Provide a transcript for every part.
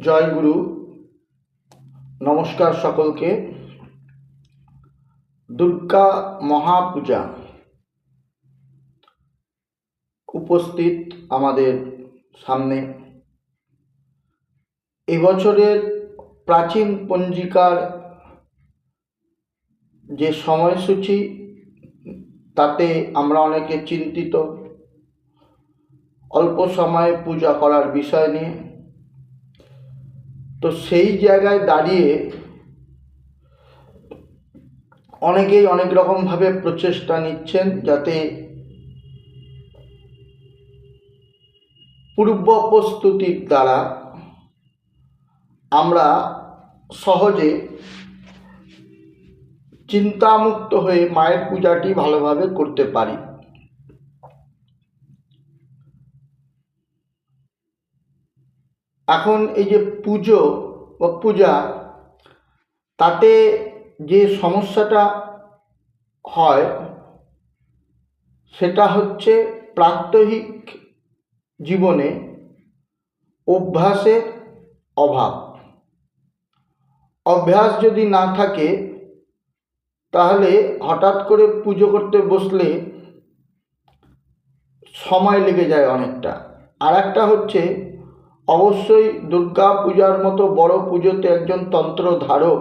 জয় গুরু। নমস্কার সকলকে। দুর্গা মহাপূজা। উপস্থিত আমাদের সামনে। এবছরের প্রাচীন পঞ্জিকার যে সময়সূচি, তাতে আমরা অনেকে চিন্তিত। অল্প সময়ে পূজা করার বিষয় নিয়ে তো সেই জায়গায় দাঁড়িয়ে অনেকেই অনেক রকমভাবে প্রচেষ্টা নিচ্ছেন যাতে পূর্ব প্রস্তুতির দ্বারা আমরা সহজে চিন্তামুক্ত হয়ে মায়ের পূজাটি ভালোভাবে করতে পারি। এখন এই যে পুজো বা পূজা, তাতে যে সমস্যাটা হয়, সেটা হচ্ছে প্রাত্যহিক জীবনে অভ্যাসের অভাব। অভ্যাস যদি না থাকে, তাহলে হঠাৎ করে পুজো করতে বসলে সময় লেগে যায় অনেকটা। আর একটা হচ্ছে অবশ্যই দুর্গা পূজার মতো বড় পুজোতে একজন তন্ত্র ধারক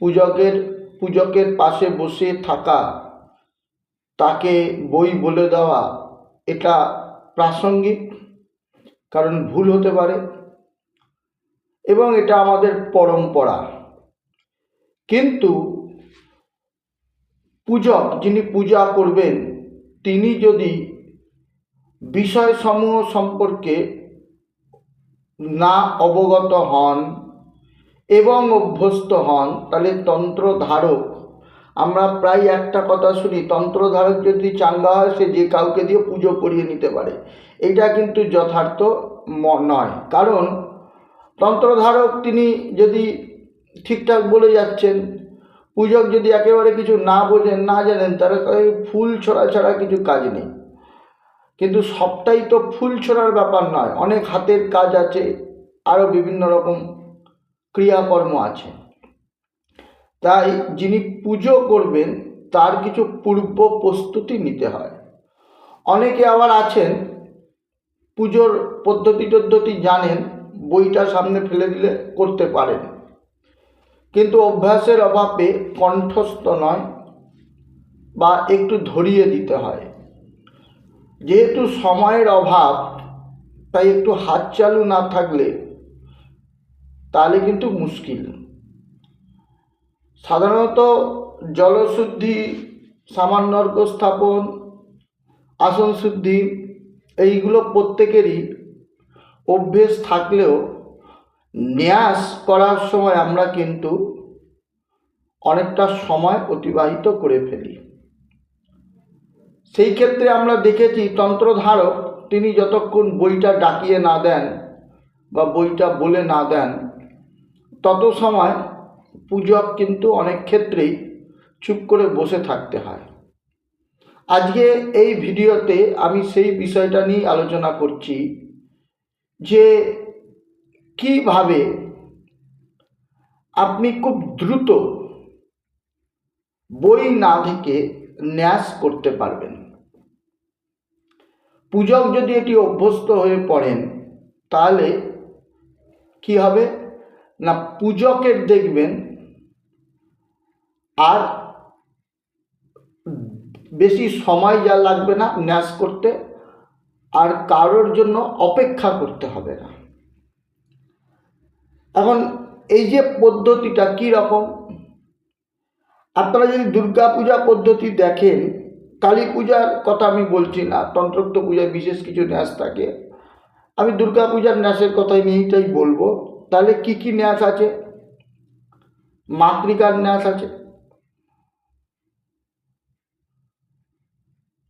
পূজকের পূজকের পাশে বসে থাকা, তাকে বই বলে দেওয়া, এটা প্রাসঙ্গিক, কারণ ভুল হতে পারে এবং এটা আমাদের পরম্পরা। কিন্তু পূজক যিনি পূজা করবেন, তিনি যদি বিষয়সমূহ সম্পর্কে না অবগত হন এবং অভ্যস্ত হন, তাহলে তন্ত্র ধারক আমরা প্রায় একটা কথা শুনি তন্ত্র ধারক যদি চাঙ্গা হয়, সে যে কাউকে দিয়ে পুজো করিয়ে নিতে পারে। এটা কিন্তু যথার্থ নয়। কারণ তন্ত্রধারক তিনি যদি ঠিকঠাক বলে যাচ্ছেন, পূজক যদি একেবারে কিছু না বোঝেন, না জানেন, তাহলে ফুল ছড়া ছাড়া কিছু কাজ নেই। কিন্তু সবটাই তো ফুল ছোড়ার ব্যাপার নয়। অনেক হাতের কাজ আছে, আরও বিভিন্ন রকম ক্রিয়াকর্ম আছে। তাই যিনি পুজো করবেন, তার কিছু পূর্ব প্রস্তুতি নিতে হয়। অনেকে আবার আছেন, পুজোর পদ্ধতি টদ্ধতি জানেন, বইটা সামনে ফেলে দিলে করতে পারেন। কিন্তু অভ্যাসের অভাবে কণ্ঠস্থ নয়, বা একটু ধরিয়ে দিতে হয়। যেহেতু সময়ের অভাব, তাই একটু হাত চালু না থাকলে তাহলে কিন্তু মুশকিল। সাধারণত জলশুদ্ধি সামান্যর্ঘ স্থাপন আসন শুদ্ধি, এইগুলো প্রত্যেকেরই অভ্যেস থাকলেও ন্যাস করার সময় আমরা কিন্তু অনেকটা সময় অতিবাহিত করে ফেলি। সেই ক্ষেত্রে আমরা দেখেছি তন্ত্রধারক, তিনি যতক্ষণ বইটা ডাকিয়ে না দেন বা বইটা বলে না দেন, তত সময় পূজক কিন্তু অনেক ক্ষেত্রেই চুপ করে বসে থাকতে হয়। আজকে এই ভিডিওতে আমি সেই বিষয়টা নিয়ে আলোচনা করছি যে কীভাবে আপনি খুব দ্রুত বই না থেকে ন্যাস করতে পারবেন। পূজক যদি এটি অভ্যস্ত হয়ে পড়েন, তাহলে কি হবে? না, পূজকের দেখবেন আর বেশি সময় যা লাগবে না ন্যাস করতে, আর কারোর জন্য অপেক্ষা করতে হবে না। এখন এই যে পদ্ধতিটা কি রকম? আপনারা যদি দুর্গা পূজা পদ্ধতি দেখেন কালী পূজার কথা আমি বলছি না, তন্ত্রোক্ত পূজায় বিশেষ কিছু ন্যাস থাকে। আমি দুর্গা পূজার ন্যাসের কথাই নিয়েটাই বলব। তাহলে কি কি ন্যাস আছে? মাতৃকার ন্যাস আছে।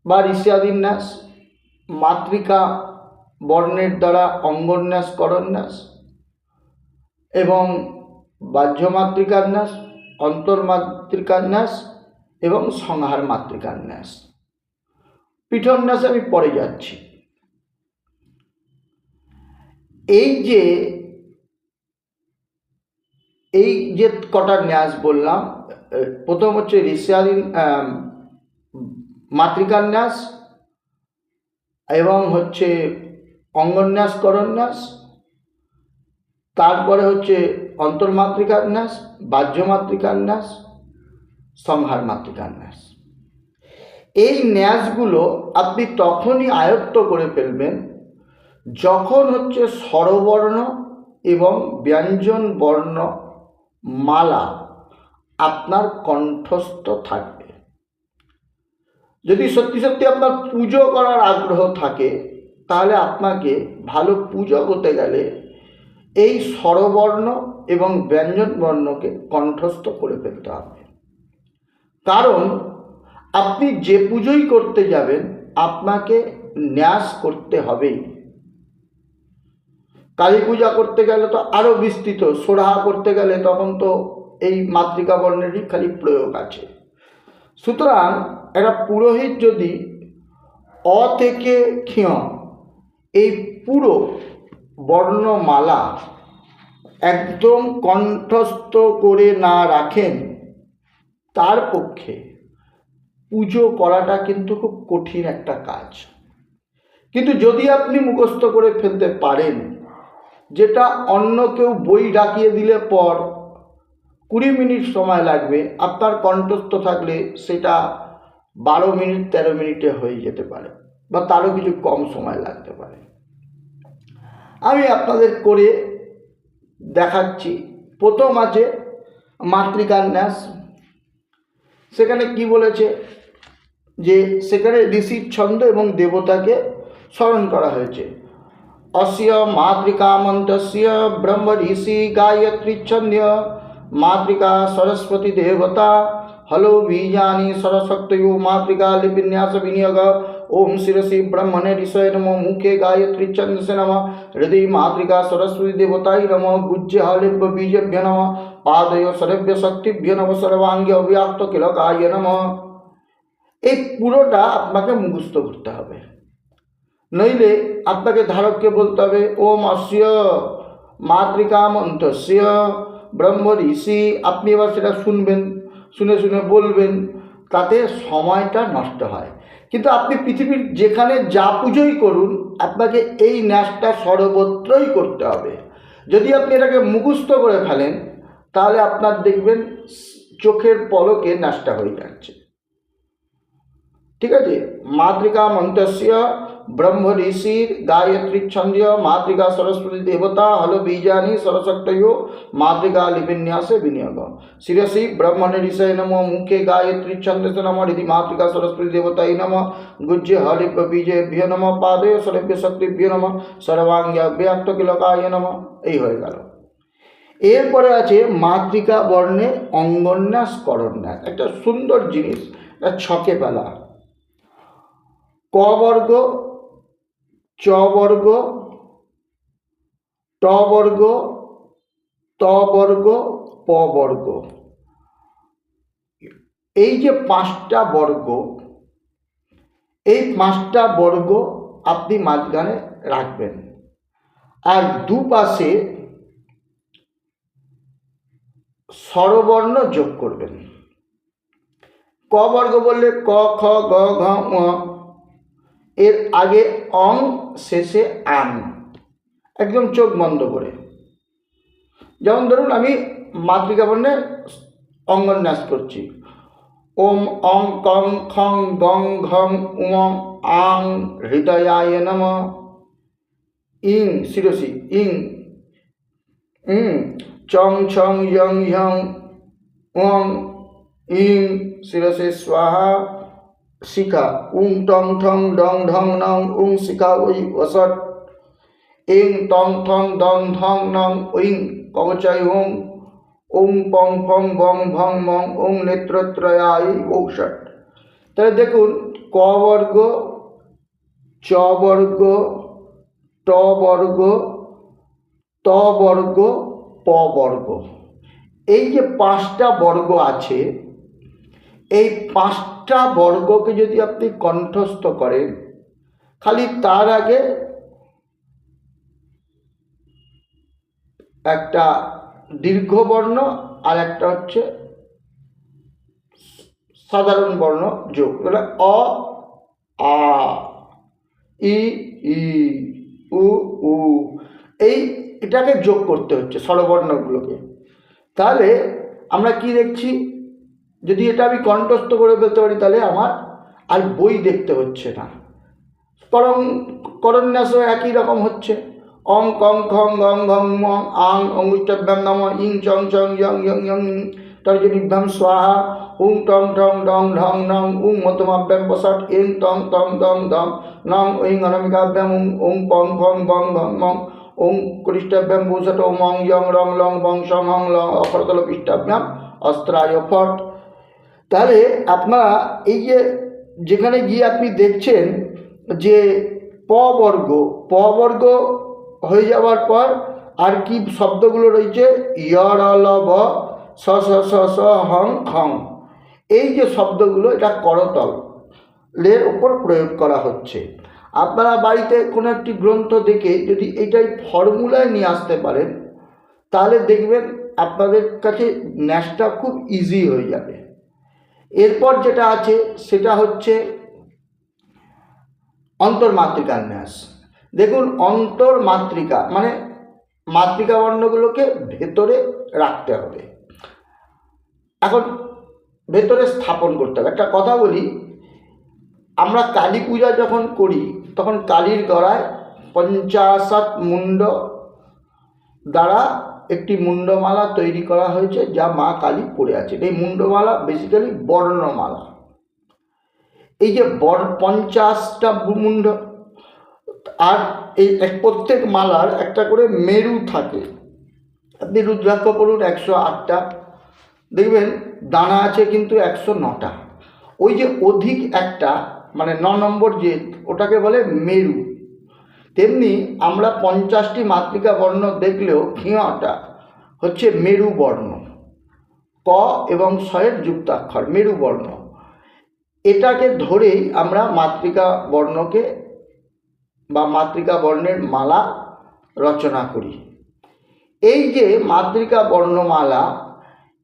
বা ঋষাদির ন্যাস। মাতৃকা বর্ণের দ্বারা অঙ্গন্যাস করন্যাস এবং বাহ্য মাতৃকার ন্যাস অন্তর্মাতৃকার ন্যাস এবং সংহার মাতৃকার ন্যাস পিঠন ন্যাস আমি পরে যাচ্ছি। এই যে এই যে কটা ন্যাস বললাম প্রথম হচ্ছে ঋষিয়ালিন মাতৃকার ন্যাস এবং হচ্ছে অঙ্গন্যাস করন্যাস তারপরে হচ্ছে অন্তর্মাতৃকার ন্যাস বাহ্য মাতৃকার ন্যাস সংহার মাতৃকার ন্যাস এই ন্যাসগুলো আপনি তখনই আয়ত্ত করে ফেলবেন যখন হচ্ছে স্বরবর্ণ এবং ব্যঞ্জন বর্ণ মালা আপনার কণ্ঠস্থ থাকবে। যদি সত্যি সত্যি আপনার পুজো করার আগ্রহ থাকে, তাহলে আপনাকে ভালো পুজো করতে গেলে এই স্বরবর্ণ এবং ব্যঞ্জন বর্ণকে কণ্ঠস্থ করে ফেলতে হবে। কারণ আপনি যে পুজোই করতে যাবেন, আপনাকে ন্যাস করতে হবেই কালী পূজা করতে গেলে তো আরও বিস্তৃত সোরাহা করতে গেলে তখন তো এই মাতৃকা বর্ণেরই খালি প্রয়োগ আছে। সুতরাং একটা পুরোহিত যদি অ থেকে ক্ষিয়, এই পুরো বর্ণমালা একদম কণ্ঠস্থ করে না রাখেন তার পক্ষে পুজো করাটা কিন্তু খুব কঠিন একটা কাজ। কিন্তু যদি আপনি মুখস্থ করে ফেলতে পারেন, যেটা অন্য কেউ বই ডাকিয়ে দিলে পর কুড়ি মিনিট সময় লাগবে, আপনার কণ্ঠস্থ থাকলে সেটা বারো মিনিট, তেরো মিনিটে হয়ে যেতে পারে বা তারও কিছু কম সময় লাগতে পারে। আমি আপনাদের করে দেখাচ্ছি। প্রথম আছে মাতৃকার ন্যাস সেখানে কি বলেছে? যে সেখানে ঋষির ছন্দ এবং দেবতাকে স্মরণ করা হয়েছে। অস্য মাতৃকামন্তস্য ব্রহ্ম ঋষি গায়ত্রী ছন্দ মাতৃকা সরস্বতী দেবতা হলো বীজানি সরস্বত্যয়ো মাতৃকা লিপিন্যাস বিনিয়োগ ওম শিরসি ব্রহ্মণে ঋষয় নম মুখে গায়ত্রী ছন্দসে নম হৃদয় মাতৃকা সরস্বতী দেবতাই নম গুজ্জে হলিব্য বীজভ্য নম পাদয় সরভ্য শক্তিভ্য নম সর্বাঙ্গে অব্যাক্ত কিলকায় নম এই পুরোটা আপনাকে মুখস্থ করতে হবে নইলে আপনাকে ধারককে বলতে হবে ওম অস্য মাতৃকা মন্ত্রস্য ব্রহ্ম ঋষি আপনি এবার সেটা শুনবেন শুনে শুনে বলবেন তাতে সময়টা নষ্ট হয় কিন্তু আপনি পৃথিবীর যেখানে যা পুজোই করুন, আপনাকে এই ন্যাসটা সর্বত্রই করতে হবে। যদি আপনি এটাকে মুখস্থ করে ফেলেন, তাহলে আপনার দেখবেন চোখের পলকে ন্যাসটা হয়ে যাচ্ছে। ঠিক আছে? মাতৃকা মন্ত্রস্য ব্রহ্ম ঋষির গায়ত্রী ছন্দ মাতৃকা সরস্বতী দেবতা হল বীজানি সরস্বতዮ মাতৃকা লিপিন্যাসে বিনিয়োগ শিরসি ব্রহ্মণে ঋষয় নম মুখে গায়ত্রী ছন্দসে নম হৃদি মাতৃকা সরস্বতী দেবতাই নম গুজ্জে হলিপ বীজেভ্য নম পাদে সরভ্য শক্তিভ্য নম সর্বাঙ্গ ব্যাক্ত কিলকায় নম এই হয়ে গেল। এরপরে আছে মাতৃকা বর্ণে অঙ্গন্যাস করন্যাস একটা সুন্দর জিনিস ছকে পেলা। ক বর্গ চ বর্গ, ট বর্গ, ত বর্গ, প বর্গ। এই যে পাঁচটা বর্গ, এই পাঁচটা বর্গ আপনি মাঝখানে রাখবেন। আর দুপাশে স্বরবর্ণ যোগ করবেন। ক বর্গ বললে ক, খ, গ, ঘ এর আগে অং, শেষে আন একদম চোখ বন্ধ করে। যেমন ধরুন, আমি মাতৃকা বর্ণে অঙ্গন্যাস করছি। ওম, অং, কং, খং গং ঘং, উম, আং, হৃদয়ায় নম। ইং, শিরসি, ইং। ইং চং, ছং ওং ইং, শিরসে, স্বাহা। শিখা, উং টং ঠং, ডং ঢং, নং, উং শিখা ওই ওসট ইং টং ঠং, ডং ঢং, নং, উইং কবচাই হুং ওং পং ফং, বং ভং, মং ওং নেত্রত্রয়াই ঔষট তাহলে দেখুন, ক বর্গ, চ বর্গ, ট বর্গ, ত বর্গ, প বর্গ। এই যে পাঁচটা বর্গ আছে এই পাঁচটা বর্গকে যদি আপনি কণ্ঠস্থ করেন, খালি তার আগে একটা দীর্ঘ বর্ণ আর একটা হচ্ছে সাধারণ বর্ণ যোগ। মানে অ, আ, ই ই, উ উ। এই এটাকে যোগ করতে হচ্ছে স্বরবর্ণগুলোকে তাহলে আমরা কি দেখছি? যদি এটা আমি কণ্ঠস্থ করে ফেলতে পারি, তাহলে আমার আর বই দেখতে হচ্ছে না। করং করন্যাসও একই রকম হচ্ছে। অং, কং, খং গং ঘং মং, আং অঙ্গুষ্টাভ্যাম নম, ইং, চং চং ইয়ং ইয়ং ইয়ং তর্জনিভ্যাম স্বাহা, উং, টং ঠং ডং ঢং নং উং মতমাভ্যাম বসট ইং টং টং দং দং, নং, ঐং অনমিকাভ্যাম উং উং, পং ফং বং ভং, মং ওং করিষ্টাভ্যাম ভূষট মং ইয়ং রং, লং বং সং হং লং অপরতল পৃষ্ঠাভ্যাম অস্ত্রায়, ফট তাহলে আপনারা এই যে যেখানে গিয়ে আপনি দেখছেন যে প বর্গ প বর্গ হয়ে যাওয়ার পর আর কি শব্দগুলো রয়েছে? ইয়র ল ব স স স স, হং, খং। এই যে শব্দগুলো, এটা করতল। লের উপর প্রয়োগ করা হচ্ছে। আপনারা বাড়িতে কোনো একটি গ্রন্থ দেখে যদি এটাই ফর্মুলায় নিয়ে আসতে পারেন, তাহলে দেখবেন আপনাদের কাছে ন্যাসটা খুব ইজি হয়ে যাবে। এরপর যেটা আছে, সেটা হচ্ছে অন্তর্মাতৃকার ন্যাস। দেখুন অন্তর্মাতৃকা মানে মাতৃকা বর্ণগুলোকে ভেতরে রাখতে হবে। এখন ভেতরে স্থাপন করতে হবে। একটা কথা বলি, আমরা কালী পূজা যখন করি, তখন কালীর গড়ায় পঞ্চাশত মুন্ড দ্বারা একটি মুন্ডমালা তৈরি করা হয়েছে যা মা কালী পড়ে আছে এই মুন্ডমালা বেসিক্যালি বর্ণমালা। এই যে বর পঞ্চাশটা মুন্ড, আর এই প্রত্যেক মালার একটা করে মেরু থাকে। আপনি রুদ্রাক্ষ পড়ুন একশো আটটা, দেখবেন দানা আছে কিন্তু একশো নটা। ওই যে অধিক একটা মানে ন নম্বর যে ওটাকে বলে মেরু। তেমনি আমরা পঞ্চাশটি মাতৃকা বর্ণ দেখলেও ক্ষীয়টা হচ্ছে মেরু বর্ণ। ক এবং শয়ের যুক্তাক্ষর, মেরু বর্ণ। এটাকে ধরেই আমরা মাতৃকা বর্ণকে বা মাতৃকা বর্ণের মালা রচনা করি। এই যে মাতৃকা বর্ণমালা,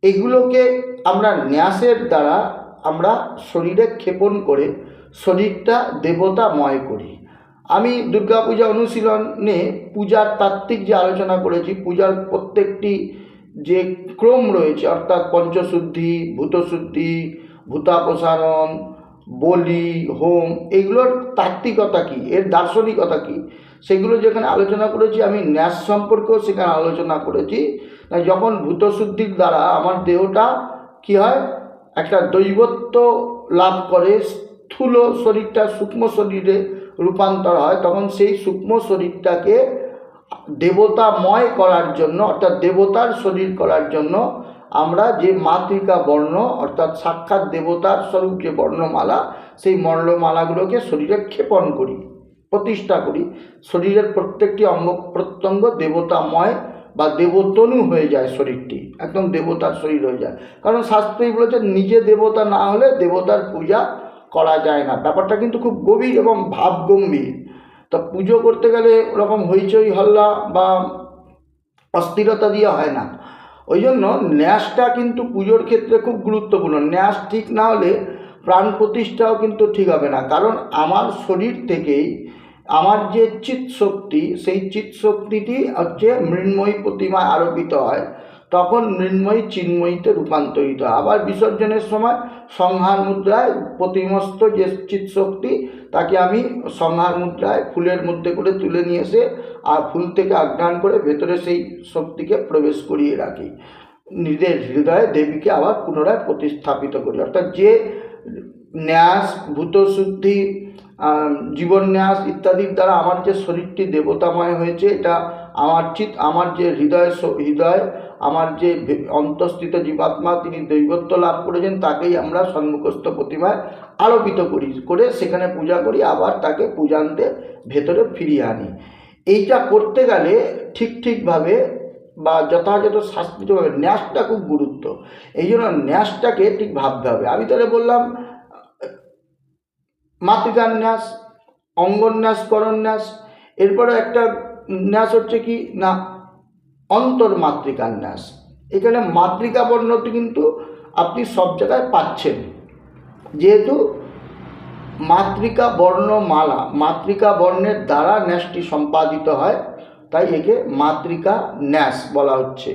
এগুলোকে আমরা ন্যাসের দ্বারা আমরা শরীরে ক্ষেপণ করে শরীরটা দেবতাময় করি। আমি দুর্গাপূজা অনুশীলনে পূজার তাত্ত্বিক যে আলোচনা করেছি, পূজার প্রত্যেকটি যে ক্রম রয়েছে, অর্থাৎ পঞ্চশুদ্ধি ভূতশুদ্ধি ভূতাপসারণ, বলি, হোম, এগুলোর তাত্ত্বিকতা কী? এর দার্শনিকতা কী? সেগুলো যেখানে আলোচনা করেছি, আমি ন্যাস সম্পর্কেও সেখানে আলোচনা করেছি। যখন ভূতশুদ্ধির দ্বারা আমার দেহটা কী হয়? একটা দৈবত্ব লাভ করে, স্থূল শরীরটা সূক্ষ্ম শরীরে রূপান্তর হয়, তখন সেই সূক্ষ্ম শরীরটাকে দেবতাময় করার জন্য, অর্থাৎ দেবতার শরীর করার জন্য আমরা যে মাতৃকা বর্ণ, অর্থাৎ সাক্ষাৎ দেবতার স্বরূপ যে বর্ণমালা, সেই বর্ণমালাগুলোকে শরীরে ক্ষেপণ করি, প্রতিষ্ঠা করি। শরীরের প্রত্যেকটি অঙ্গ, প্রত্যঙ্গ দেবতাময় বা দেবতনু হয়ে যায় শরীরটি, একদম দেবতার শরীর হয়ে যায়। কারণ শাস্ত্রই বলেছে, নিজে দেবতা না হলে দেবতার পূজা করা যায় না। ব্যাপারটা কিন্তু খুব গভীর এবং ভাবগম্ভীর। তা পুজো করতে গেলে ওরকম হইচই, হল্লা বা অস্থিরতা দিয়ে হয় না। ওই জন্য ন্যাসটা কিন্তু পুজোর ক্ষেত্রে খুব গুরুত্বপূর্ণ। ন্যাস ঠিক না হলে প্রাণ প্রতিষ্ঠাও কিন্তু ঠিক হবে না। কারণ আমার শরীর থেকেই আমার যে চিৎশক্তি, সেই চিৎশক্তিটি হচ্ছে মৃন্ময়ী প্রতিমায় আরোপিত হয়। তখন মৃন্ময়ী চিন্ময়ীতে রূপান্তরিত। আবার বিসর্জনের সময় সংহার মুদ্রায় প্রতিমস্ত যে চিৎ শক্তি, তাকে আমি সংহার মুদ্রায় ফুলের মধ্যে করে তুলে নিয়ে এসে আর ফুল থেকে আজ্ঞান করে ভেতরে সেই শক্তিকে প্রবেশ করিয়ে রাখি। নিজের হৃদয়ে দেবীকে আবার পুনরায় প্রতিস্থাপিত করি। অর্থাৎ যে ন্যাস ভূতশুদ্ধি জীবন্যাস ইত্যাদির দ্বারা আমার যে শরীরটি দেবতাময় হয়েছে, এটা আমার চিত আমার যে হৃদয় হৃদয় আমার যে অন্তঃস্থিত জীবাত্মা তিনি দৈবত্ব লাভ করেছেন, তাকেই আমরা সন্মুখস্থ প্রতিমায় আলোপিত করি, করে সেখানে পূজা করি, আবার তাকে পূজান্তে ভেতরে ফিরিয়ে আনি। এইটা করতে গেলে ঠিক ঠিকভাবে বা যথাযথ শাস্ত্রীয়ভাবে ন্যাসটা খুব গুরুত্ব। এই জন্য ন্যাসটাকে ঠিক ভাবতে হবে। আমি তাহলে বললাম, মাতৃকার ন্যাস অঙ্গন্যাস করন্যাস এরপরে একটা ন্যাস হচ্ছে কি, না অন্তর্মাতৃকার ন্যাস এখানে মাতৃকা বর্ণটি কিন্তু আপনি সব জায়গায় পাচ্ছেন। যেহেতু মাতৃকা বর্ণমালা মাতৃকা বর্ণের দ্বারা ন্যাসটি সম্পাদিত হয়, তাই একে মাতৃকা ন্যাস বলা হচ্ছে।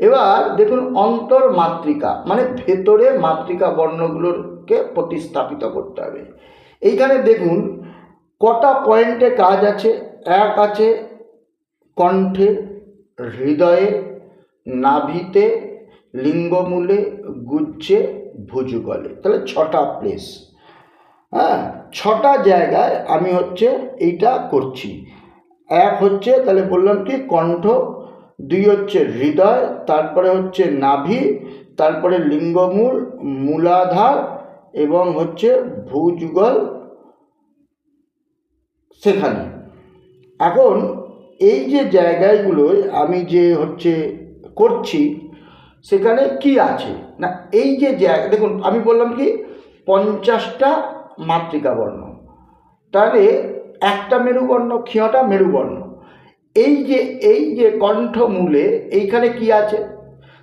এবার দেখুন অন্তর মাতৃকা মানে ভেতরে মাতৃকা বর্ণগুলোকে প্রতিস্থাপিত করতে হবে। এইখানে দেখুন কটা পয়েন্টে কাজ আছে? এক আছে, কণ্ঠে হৃদয়ে নাভিতে লিঙ্গমূলে গুজ্জে ভুজুগলে। তাহলে ছটা প্লেস হ্যাঁ ছটা জায়গায় আমি হচ্ছে এইটা করছি। এক হচ্ছে তাহলে বললাম কি, কণ্ঠ, দুই হচ্ছে হৃদয়, তারপরে হচ্ছে নাভি, তারপরে লিঙ্গমূল, মূলাধার এবং হচ্ছে ভুজুগল সেখানে। এখন এই যে জায়গাগুলোয় আমি যে হচ্ছে করছি, সেখানে কি আছে? না, এই যে জায়গা, দেখুন, আমি বললাম কি, পঞ্চাশটা মাতৃকা বর্ণ। তাহলে একটা মেরুবর্ণ ক্ষীয়টা মেরুবর্ণ। এই যে এই যে কণ্ঠমূলে এইখানে কি আছে?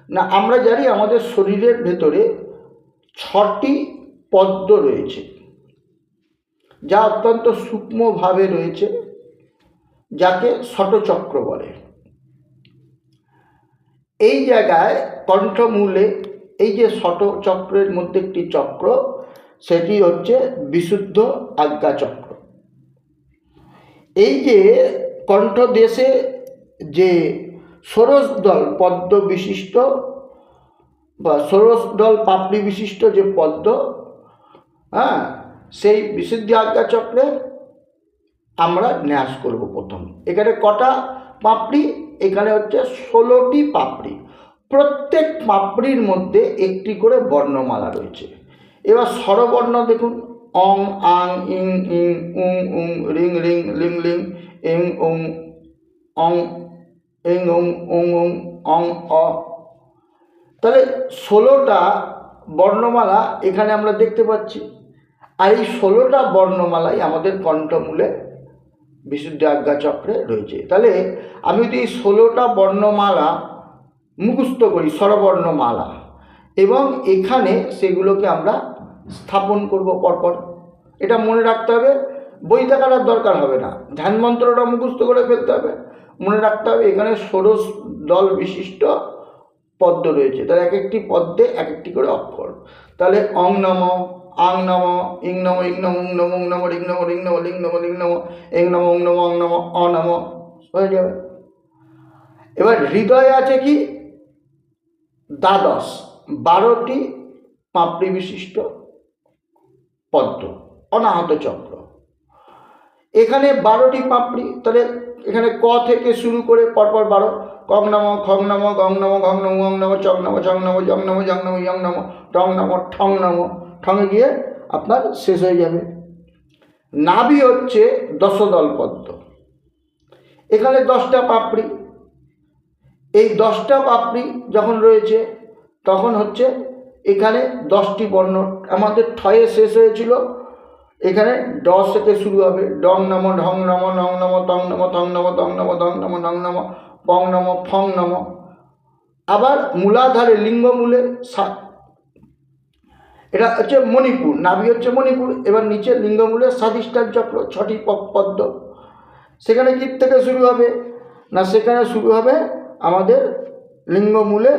না, আমরা জানি আমাদের শরীরের ভেতরে ছটি পদ্ম রয়েছে, যা অত্যন্ত সূক্ষ্মভাবে রয়েছে। যাকে ষটচক্র বলে। এই জায়গায় কণ্ঠমূলে এই যে ষটচক্রের মধ্যে একটি চক্র, সেটি হচ্ছে বিশুদ্ধ আজ্ঞা চক্র এই যে কণ্ঠদেশে যে ষোড়শদল পদ্ম বিশিষ্ট বা ষোড়শদল পাপড়ি বিশিষ্ট যে পদ্ম হ্যাঁ সেই বিশুদ্ধ আজ্ঞা চক্রে আমরা ন্যাস করব প্রথম। এখানে কটা পাপড়ি? এখানে হচ্ছে ষোলোটি পাপড়ি। প্রত্যেক পাপড়ির মধ্যে একটি করে বর্ণমালা রয়েছে। এবার স্বরবর্ণ দেখুন। অং, আং, ইং ইং, উং উং, রিং রিং, লিং লিং, ইং, উং, অং, ইং, উং উং উং, অং, অ। তাহলে ষোলোটা বর্ণমালা এখানে আমরা দেখতে পাচ্ছি। আর এই ষোলোটা বর্ণমালাই আমাদের কণ্ঠমূলে বিশুদ্ধ আজ্ঞা চক্রে রয়েছে। তাহলে আমি যদি ষোলোটা বর্ণমালা মুখস্থ করি, স্বরবর্ণমালা, এবং এখানে সেগুলোকে আমরা স্থাপন করব পরপর। এটা মনে রাখতে হবে, বই আর দরকার হবে না। ধ্যান মন্ত্রটা মুখস্থ করে ফেলতে হবে। মনে রাখতে হবে, এখানে ষোড়শ দল বিশিষ্ট পদ্ম রয়েছে। তাহলে এক একটি পদ্মে এক একটি করে অক্ষর। তাহলে অং নম আং নম, ইং নম ইং নম, উং নম উং নম, রিং নম রিং নম, লিং নম লিং নম, এং নম, উং নম অং নম, অ নম, হয়ে যাবে। এবার হৃদয়ে আছে কি? দ্বাদশ, বারোটি পাপড়ি বিশিষ্ট পদ্ম, অনাহত চক্র। এখানে বারোটি পাপড়ি, তাহলে এখানে ক থেকে শুরু করে পরপর বারো, কং নম, খং নম, গং নম, ঘং নম গং নম, চং নম চং নম জং নম জং নম, ইয়ং নম, টং নম, ঠং নম ঠঙে গিয়ে আপনার শেষ হয়ে যাবে। নাভি হচ্ছে দশদল পদ্ম। এখানে দশটা পাপড়ি। এই দশটা পাপড়ি যখন রয়েছে, তখন হচ্ছে এখানে দশটি বর্ণ। আমাদের ঠয়ে শেষ হয়েছিল। এখানে দশ থেকে শুরু হবে। ডং নম ঢং নম নং নম তং নম তং নম তং নম দং নম নং নম পং নম ফং নম। আবার মূলাধারে লিঙ্গমূলে সা এটা হচ্ছে মণিপুর, নাভি হচ্ছে মণিপুর, এবার নিচে লিঙ্গমূলের স্বাধিষ্ঠান চক্র, ছটি পদ্ম। সেখানে কী থেকে শুরু হবে? না, সেখানে শুরু হবে আমাদের লিঙ্গমূলে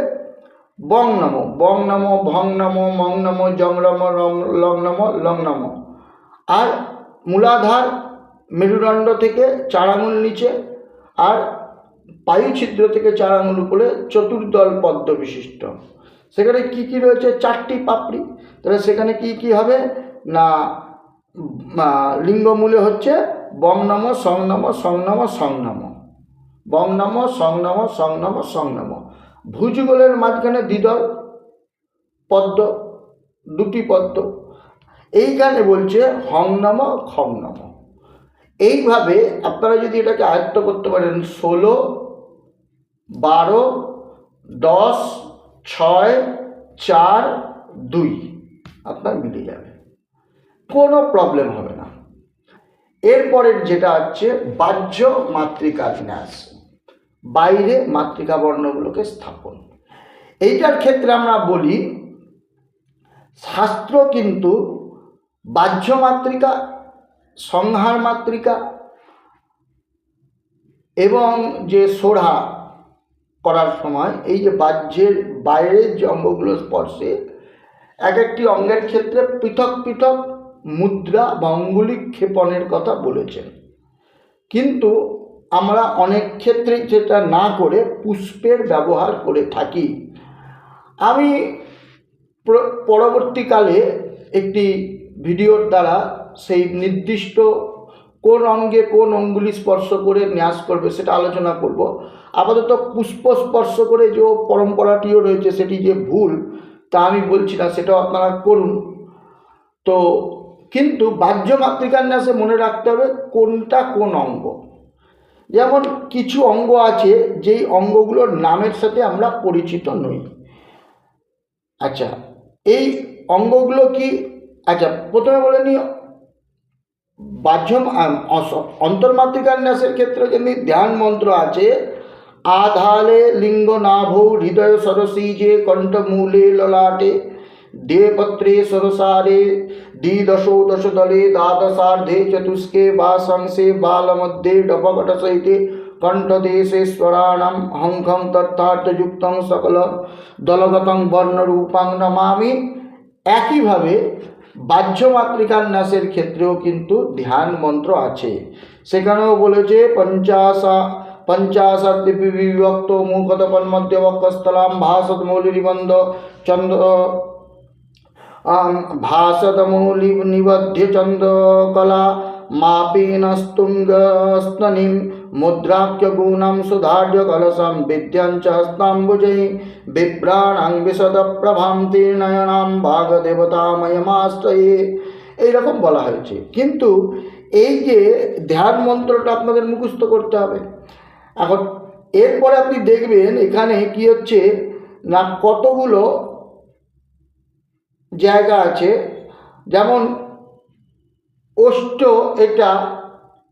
বং নম। বং নম, ভং নম, মং নম, জং রং, লং নম লং নম। আর মূলাধার মেরুদণ্ড থেকে চার আঙুল নিচে আর পায়ু ছিদ্র থেকে চার আঙুল উপরে চতুর্দল পদ্ম বিশিষ্ট। সেখানে কি কি রয়েছে? চারটি পাপড়ি। তাহলে সেখানে কি কি হবে? না লিঙ্গমূলে হচ্ছে বং নম, সং নম সং নম সং নম। বং নম, সং নম সং নম সং নম। ভুজগোলের মাঝখানে দ্বিদল, পদ্ম, দুটি পদ্ম। এইখানে বলছে হং নম, খং নম। এইভাবে আপনারা যদি এটাকে আয়ত্ত করতে পারেন, ষোলো, বারো, দশ ছয়, চার, দুই। আপনার মিলে যাবে। কোনো প্রবলেম হবে না। এরপরের যেটা হচ্ছে বাহ্য মাতৃকা বিন্যাস বাইরে মাতৃকা বর্ণগুলোকে স্থাপন। এইটার ক্ষেত্রে আমরা বলি, শাস্ত্র কিন্তু বাহ্য মাতৃকা, সংহার মাতৃকা এবং যে সোড়া করার সময় এই যে বাহ্যের বাইরের যে অঙ্গগুলো স্পর্শে এক একটি অঙ্গের ক্ষেত্রে পৃথক পৃথক মুদ্রা বা অঙ্গুলি ক্ষেপণের কথা বলেছেন। কিন্তু আমরা অনেক ক্ষেত্রে যেটা না করে পুষ্পের ব্যবহার করে থাকি। আমি পরবর্তীকালে একটি ভিডিওর দ্বারা সেই নির্দিষ্ট কোন অঙ্গে কোন অঙ্গুলি স্পর্শ করে ন্যাস করবে সেটা আলোচনা করব। আপাতত পুষ্প স্পর্শ করে যে পরম্পরাটিও রয়েছে, সেটি যে ভুল, তা আমি বলছি না, সেটাও আপনারা করুন। তো কিন্তু বাহ্য মাতৃকার ন্যাসে মনে রাখতে হবে কোনটা কোন অঙ্গ। যেমন কিছু অঙ্গ আছে, যেই অঙ্গগুলোর নামের সাথে আমরা পরিচিত নই। আচ্ছা এই অঙ্গগুলো কি? আচ্ছা প্রথমে বলে নিই, বাহ্য অন্তর্মাতৃকান্যাসের ক্ষেত্রে যেমনি ধ্যান মন্ত্র আছে আধালে লিঙ্গ নাভো হৃদয় সরসী যে কণ্ঠমূলে ললাটে। দেপত্রে সরসারে দ্বিদশোদশ দলে দ্বাদশার্ধে চতুষ্কে বা শংসে বালমধ্যে ডপকট সহিতে কণ্ঠদেশে স্বরাণাম হংখং তথার্থযুক্ত সকল দলগতং বর্ণরূপাং নমামি। একইভাবে বাহ্য মাতৃকার ক্ষেত্রেও কিন্তু ধ্যান মন্ত্র আছে। সেখানেও বলেছে, পঞ্চাশ পঞ্চাশত বিভক্ত মুখতপন মধ্যবক্ষস্থলাম ভাসত মৌলিবন্ধ চন্দ্র ভাসতমৌলি নিবধ্য চন্দ্রকলা মাপেন स्तुङ्गस्तनिं मुद्राख्यगुणं सुधार्य कलशं विद्यञ्च हस्ताम्बुजै बिभ्राणां विशदप्रभां তীর্ণয়নাম ভাগদেবতাময়মাশ্রয়ে এইরকম বলা হয়েছে কিন্তু এই যে ধ্যান মন্ত্রটা আপনাদের মুখস্থ করতে হবে এখন এরপরে আপনি দেখবেন এখানে কি হচ্ছে, না কতগুলো জায়গা আছে। যেমন ওষ্ঠ এটা,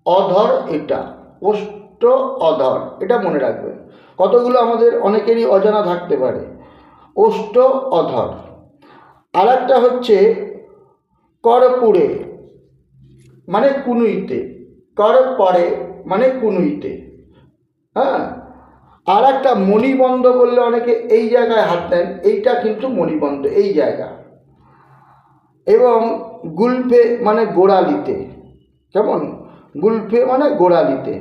অধর এটা ওষ্ঠ অধর, এটা মনে রাখবেন। কতগুলো আমাদের অনেকেরই অজানা থাকতে পারে। ওষ্ঠ অধর। আর একটা হচ্ছে করপুরে মানে কুনুইতে। কর পরে মানে কুনুইতে। হ্যাঁ? আর একটা মণিবন্ধ বললে অনেকে এই জায়গায় হাত দেন, এইটা কিন্তু মণিবন্ধ, এই জায়গা। এবং গুলফে মানে গোড়ালিতে, কেমন? গুলফে মানে গোড়ালিতে।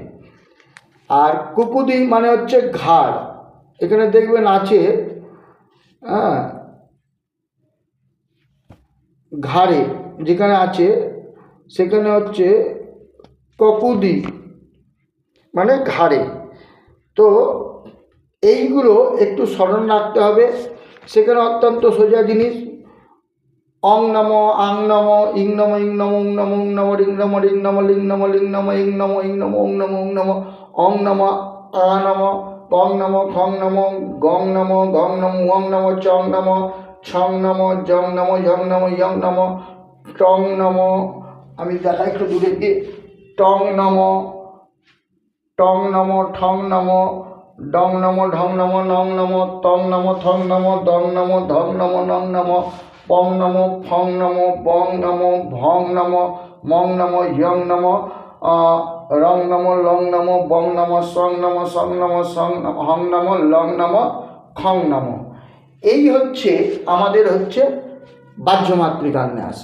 আর কুকুদি মানে হচ্ছে ঘাড়। এখানে দেখবেন আছে হ্যাঁ ঘাড়ে, যেখানে আছে, সেখানে হচ্ছে ককুদি মানে ঘাড়ে। তো এইগুলো একটু স্মরণ রাখতে হবে। সেখানে অত্যন্ত সোজা জিনিস। অং নম, আং নম, ইং নম ইং নম, উং নম উং নম, রিং নম রিং নম, লিং নম লিং নম, ইং নম ইং নম, উং নম উং নম, অং নম, আ নম কং নম খং নম, গং নম গং নম ওং নম, চং নম, ছং নম, জং নম, ঝং নম, ইয়ং নম, টং নম, আমি দেখা একটু দূরে গিয়ে। টং নম টং নম ঠং নম, ডং নম ঢং নম, নং নম তং নম থং নম, দং নম ধং নম, নং নম পং নম ফং নম বং নম ভং নম মং নম ইয়ং নম রং নম লং নম বং নম সং নম সং নম সং হং নম লং নম খং নম। এই হচ্ছে, আমাদের হচ্ছে বাহ্য মাতৃকার ন্যাস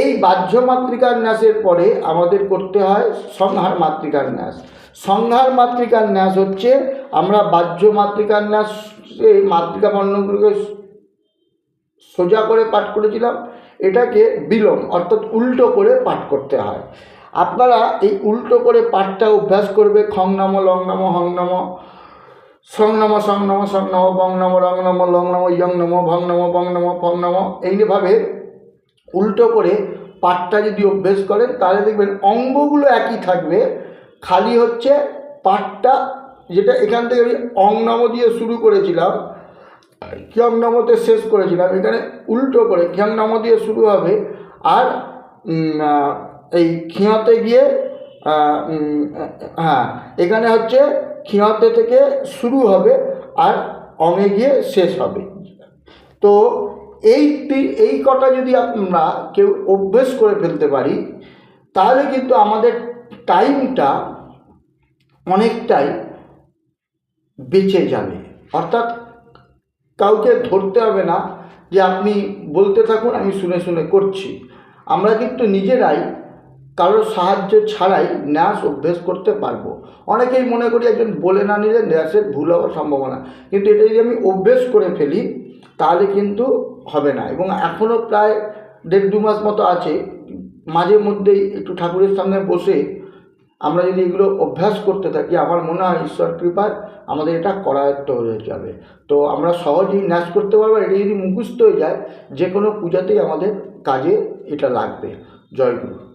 এই বাহ্য মাতৃকার ন্যাসের পরে আমাদের করতে হয় সংহার মাতৃকার ন্যাস সংহার মাতৃকার ন্যাস হচ্ছে, আমরা বাহ্য মাতৃকার ন্যাস এই মাতৃকা বর্ণগুলোকে সোজা করে পাঠ করেছিলাম, এটাকে বিলম, অর্থাৎ উল্টো করে পাঠ করতে হয়। আপনারা এই উল্টো করে পাঠটা অভ্যাস করবে, খং নম, লং নম, হং নম, সং নম সং নম সং নম, বং নম, রং নম, লং নম, ইয়ং নম, ভং নম, বং নম ফং নম, এইভাবে উল্টো করে পাঠটা যদি অভ্যেস করেন, তাহলে দেখবেন অঙ্গগুলো একই থাকবে খালি হচ্ছে পাঠটা যেটা এখান থেকে আমি অং নম দিয়ে শুরু করেছিলাম নমতে শেষ করেছিলাম, এখানে উল্টো করে নম দিয়ে শুরু হবে, আর এই খিয়াতে গিয়ে হ্যাঁ এখানে হচ্ছে ক্ষীয়তে থেকে শুরু হবে আর অঙে গিয়ে শেষ হবে। তো এই এই কটা যদি আমরা কেউ অভ্যেস করে ফেলতে পারি, তাহলে কিন্তু আমাদের টাইমটা অনেকটাই বেঁচে যাবে। অর্থাৎ কাউকে ধরতে হবে না যে আপনি বলতে থাকুন, আমি শুনে শুনে করছি। আমরা কিন্তু নিজেরাই কারোর সাহায্য ছাড়াই ন্যাস অভ্যেস করতে পারব। অনেকেই মনে করি একজন বলে না নিলে ন্যাসের ভুল হওয়ার সম্ভাবনা। কিন্তু এটা যদি আমি অভ্যেস করে ফেলি, তাহলে কিন্তু হবে না। এবং এখনও প্রায় দেড় দু মাস মতো আছে, মাঝে মধ্যেই একটু ঠাকুরের সামনে বসে আমরা যদি এগুলো অভ্যাস করতে থাকি, আমার মনে হয় ঈশ্বর কৃপায় আমাদের এটা করায়ত্ত হয়ে যাবে। তো আমরা সহজেই ন্যাস করতে পারব এটা যদি মুখস্থ হয়ে যায় যে কোনো পূজাতেই আমাদের কাজে এটা লাগবে। জয় গুরু।